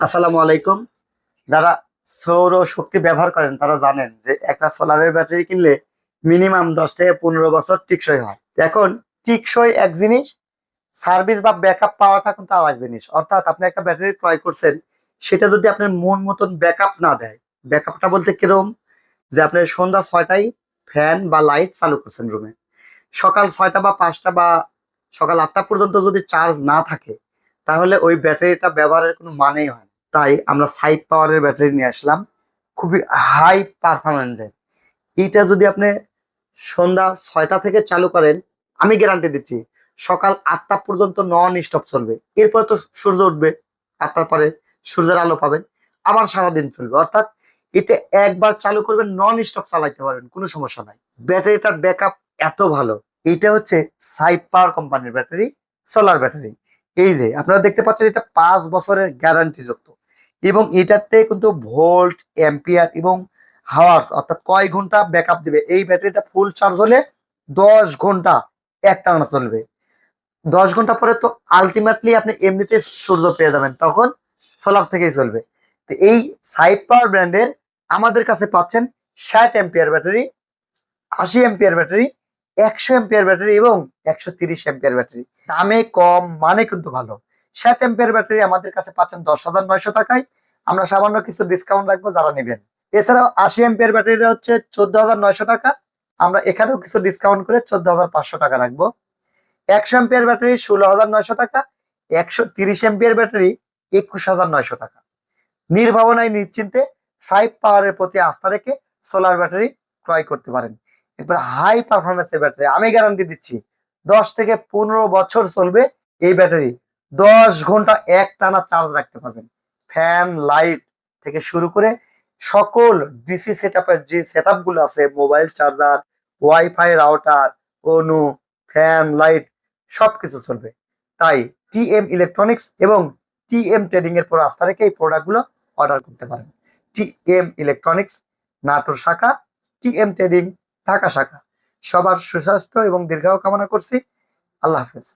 আসসালামু আলাইকুম। যারা সৌর শক্তি ব্যবহার করেন, তারা জানেন যে একটা সোলারের ব্যাটারি কিনলে মিনিমাম দশ থেকে পনেরো বছর টিকসই হয়। এখন টিকসই এক জিনিস, সার্ভিস বা ব্যাকআপ পাওয়াটা কিন্তু আর এক জিনিস। অর্থাৎ আপনি একটা ব্যাটারি ক্রয় করছেন, সেটা যদি আপনার মন মতন ব্যাকআপ না দেয়, ব্যাকআপটা বলতে কিরম? যে আপনি সন্ধ্যা ছয়টায় ফ্যান বা লাইট চালু করছেন রুমে সকাল ছয়টা বা পাঁচটা বা সকাল আটটা পর্যন্ত যদি চার্জ না থাকে, তাহলে ওই ব্যাটারিটা ব্যবহারের কোনো মানেই হয়। তাই আমরা সাইড পাওয়ারের ব্যাটারি নিয়ে আসলাম। খুবই হাই পারফরমেন্সের এইটা যদি আপনি সন্ধ্যা ছয়টা থেকে চালু করেন, আমি গ্যারান্টি দিচ্ছি, সকাল আটটা পর্যন্ত নন স্টপ চলবে। এরপর তো সূর্য উঠবে, আটটার পরে সূর্যের আলো পাবেন। আবার সারাদিন চলবে। অর্থাৎ এতে একবার চালু করবেন নন স্টপ চালাইতে পারবেন, কোনো সমস্যা নাই। ব্যাটারিটার ব্যাকআপ এত ভালো। এটা হচ্ছে সাইড পাওয়ার কোম্পানির ব্যাটারি সোলার ব্যাটারি এই যে, আপনারা দেখতে পাচ্ছেন, এটা পাঁচ বছরের গ্যারান্টি যুক্ত। এবং এটাতে কিন্তু ভোল্ট, অ্যাম্পিয়ার এবং হাওয়ার্স অর্থাৎ কয় ঘণ্টা ব্যাকআপ দিবে? এই ব্যাটারিটা ফুল চার্জ হলে দশ ঘণ্টা একটানা চলবে। দশ ঘণ্টা পরে তো আলটিমেটলি আপনি এমনিতে সূর্য পেয়ে যাবেন, তখন সোলার থেকেই চলবে। তো এই সাইড পাওয়ার ব্র্যান্ডের আমাদের কাছে পাচ্ছেন ষাট এম্পিয়ার ব্যাটারি, আশি এম্পিয়ার ব্যাটারি, একশো এম্পিয়ার ব্যাটারি এবং একশো তিরিশ এম্পিয়ার ব্যাটারি। দামে কম মানে কিন্তু ভালো। ষাট এম্পিয়ার ব্যাটারি আমাদের কাছে পাচ্ছেন দশ হাজার নয়শো টাকায়। আমরা সামান্য কিছু ডিসকাউন্ট রাখব যারা নেবেন। এছাড়াও আশি এম্পিয়ার ব্যাটারিটা হচ্ছে চোদ্দ হাজার নয়শো টাকা। আমরা এখানেও কিছু ডিসকাউন্ট করে চোদ্দ হাজার পাঁচশো টাকা রাখব। একশো এম্পিয়ার ব্যাটারি ষোলো হাজার নয়শো টাকা, একশো তিরিশ এম্পিয়ার ব্যাটারি একুশ হাজার নয়শো টাকা। নির্ভাবনায়, নিশ্চিন্তে সাইড পাওয়ারের প্রতি আস্থা রেখে সোলার ব্যাটারি ক্রয় করতে পারেন। এরপর হাই পারফরমেন্সের ব্যাটারি আমি গ্যারান্টি দিচ্ছি, দশ থেকে পনেরো বছর চলবে এই ব্যাটারি দশ ঘণ্টা এক টানা চার্জ রাখতে পারবেন। ফ্যান লাইট থেকে শুরু করে সকল ডিসি সেট আপের যে সেটগুলো আছে মোবাইল চার্জার ওয়াইফাই রাউটার অনু ফ্যান লাইট সবকিছু চলবে। তাই টিএম ইলেকট্রনিক্স এবং টিএম ট্রেডিং এর পর আস্থা রেখে এই প্রোডাক্টগুলো অর্ডার করতে পারেন। টিএম ইলেকট্রনিক্স নাটোর শাখা টিএম ট্রেডিং ঢাকা শাখা। সবার সুস্বাস্থ্য এবং দীর্ঘায়ু কামনা করছি। আল্লাহ হাফেজ।